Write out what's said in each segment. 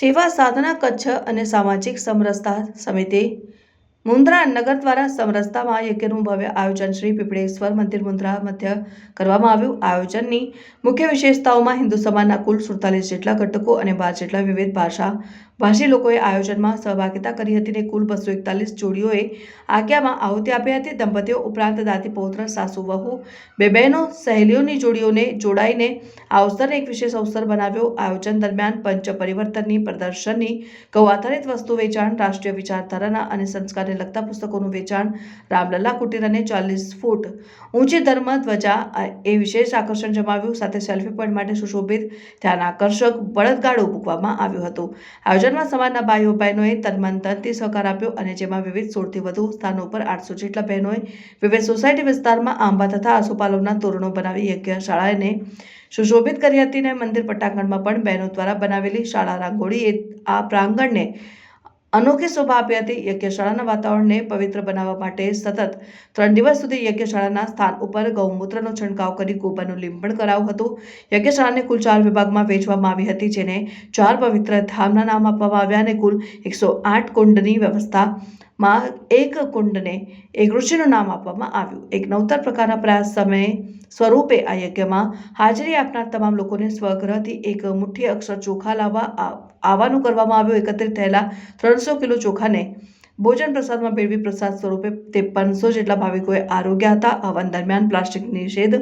સેવા સાધના કચ્છ અને સામાજિક સમરસતા સમિતિ મુન્દ્રા નગર દ્વારા સમરસતામાં યજ્ઞનું ભવ્ય આયોજન શ્રી પીપળેશ્વર મંદિર મુન્દ્રા મધ્ય કરવામાં આવ્યું. આયોજનની મુખ્ય વિશેષતાઓમાં હિન્દુ સમાજના કુલ સુડતાલીસ જેટલા ઘટકો અને બાર જેટલા વિવિધ ભાષા ભાષી લોકોએ આયોજનમાં સહભાગિતા કરી હતી અને કુલ બસો એકતાલીસ જોડીઓએ આજ્ઞામાં આહુતિ આપી હતી. દંપતીઓ ઉપરાંત દાદી પૌત્ર, સાસુ, વહુ બે બહેનો સહેલીઓની જોડીઓને જોડાઈને આ અવસરને એક વિશેષ અવસર બનાવ્યો. આયોજન દરમિયાન પંચ પરિવર્તનની, પ્રદર્શનની ગૌ આધારિત વસ્તુ વેચાણ, રાષ્ટ્રીય વિચારધારાના અને સંસ્કારને લગતા પુસ્તકોનું વેચાણ, રામલલ્લા કુટીર અને ચાલીસ ફૂટ ઊંચી ધર્મ, ધ્વજા એ વિશેષ આકર્ષણ જમાવ્યું. સાથે સેલ્ફી પોઈન્ટ માટે સુશોભિત ધ્યાન આકર્ષક બળદગાડું મૂકવામાં આવ્યું હતું. આયોજનમાં સમાજના ભાઈઓ બહેનોએ તનમન સહકાર આપ્યો અને જેમાં વિવિધ સોળથી વધુ સ્થાનો પર આઠસો જેટલા બહેનોએ વિવિધ સોસાયટી વિસ્તારમાં આંબા તથા આસોપાલવના તોરણો બનાવી યજ્ઞશાળાને સુશોભિત કરી હતી અને મંદિર પટાંગણમાં પણ બહેનો દ્વારા બનાવેલી શાળા રાંગોળીએ આ પ્રાંગણને અનોખી શોભા આપી હતી યજ્ઞશાળાના વાતાવરણને પવિત્ર બનાવવા માટે સતત ત્રણ દિવસ સુધી યજ્ઞશાળાના સ્થાન ઉપર ગૌમૂત્રનો છંટકાવ કરી ગોબરનું લીંપણ કરાવ્યું હતું. યજ્ઞશાળાને કુલ ચાર વિભાગમાં વહેંચવામાં આવી હતી, જેને ચાર પવિત્ર ધામના નામ આપવામાં આવ્યા અને કુલ એકસો આઠ કુંડની વ્યવસ્થામાં એક કુંડને એક ઋષિનું નામ આપવામાં આવ્યું. એક નવતર પ્રકારના પ્રયાસ સમયે સ્વરૂપે આ યજ્ઞમાં હાજરી આપનાર તમામ લોકોને સ્વગ્રહથી એક મુઠ્ઠી અક્ષર ચોખા લાવવા આવવાનું કરવામાં આવ્યું. એકત્રિત થયેલા ત્રણસો કિલો ચોખાને ભોજન પ્રસાદમાં ભેળવી પ્રસાદ સ્વરૂપે ત્રેપનસો જેટલા ભાવિકોએ આરોગ્યા હતા. હવન દરમિયાન પ્લાસ્ટિક નિષેધ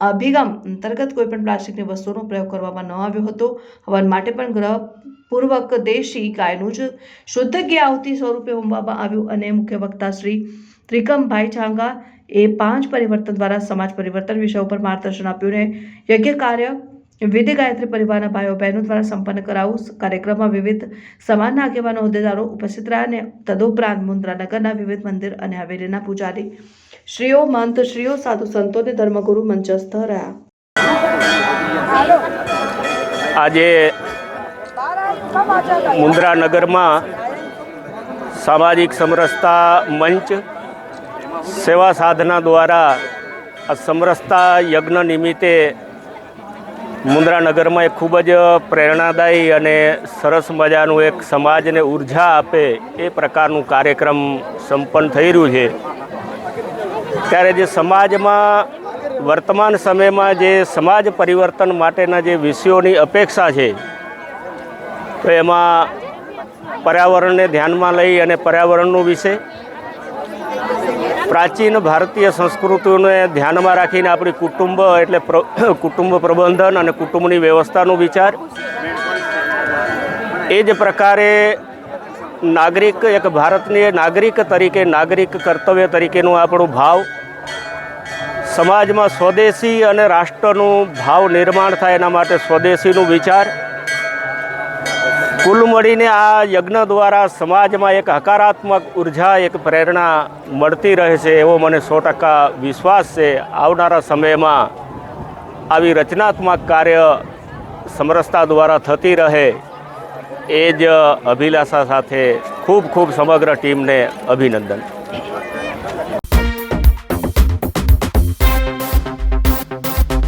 અભિગમ અંતર્ગત કોઈપણ પ્લાસ્ટિકની વસ્તુનો પ્રયોગ કરવામાં ન આવ્યો હતો. હવન માટે પણ ગ્રહપૂર્વક દેશી ગાયનું જ શુદ્ધ ઘી આવતી સ્વરૂપે હોમવામાં આવ્યું અને મુખ્ય વક્તા શ્રી ત્રિકમભાઈ છાંગા એ પાંચ પરિવર્તન દ્વારા સમાજ પરિવર્તન વિષય ઉપર માર્ગદર્શન આપ્યું અને યજ્ઞ કાર્ય વિધિ ગાયત્રી પરિવારના ભાઈઓ બહેનો દ્વારા સંપન્ન કરાવું કાર્યક્રમમાં વિવિધ સમાજના આગેવાનો હોદ્દેદારો ઉપસ્થિત રહ્યા અને તદુપરાંત મુન્દ્રા નગરના વિવિધ મંદિર અને હવેલીના પૂજારી શ્રીઓ મંત, શ્રીઓ સાધુ સંતોને ધર્મગુરુ મંચસ્થ રહ્યા. આજે મુન્દ્રા નગરમાં સામાજિક સમરસતા મંચ સેવા સાધના દ્વારા આ સમરસતા યજ્ઞ નિમિત્તે મુન્દ્રા નગરમાં એક ખૂબ જ પ્રેરણાદાયી અને સરસ મજાનું એક સમાજને ઊર્જા આપે એ પ્રકારનું કાર્યક્રમ સંપન્ન થઈ રહ્યું છે. ત્યારે જે સમાજમાં, વર્તમાન સમયમાં જે સમાજ પરિવર્તન માટેના જે વિષયોની અપેક્ષા છે, તો એમાં પર્યાવરણને ધ્યાનમાં લઈ અને પર્યાવરણનો વિષય પ્રાચીન ભારતીય સંસ્કૃતિઓને ધ્યાનમાં રાખીને આપણી કુટુંબ એટલે કુટુંબ પ્રબંધન અને કુટુંબની વ્યવસ્થાનો વિચાર, એ જ પ્રકારે નાગરિક, એક ભારતની નાગરિક તરીકે, નાગરિક કર્તવ્ય તરીકેનો આપણો ભાવ. સમાજમાં સ્વદેશી અને રાષ્ટ્રનું ભાવ નિર્માણ થાય એના માટે સ્વદેશીનું વિચાર. કુલ મળીને આ યજ્ઞ દ્વારા સમાજમાં એક હકારાત્મક ઊર્જા, એક પ્રેરણા મળતી રહે છે એવો મને સો ટકા વિશ્વાસ છે. આવનારા સમયમાં આવી રચનાત્મક કાર્ય સમરસતા દ્વારા થતી રહે. એ જ અભિલાષા સાથે ખૂબ ખૂબ સમગ્ર ટીમને અભિનંદન.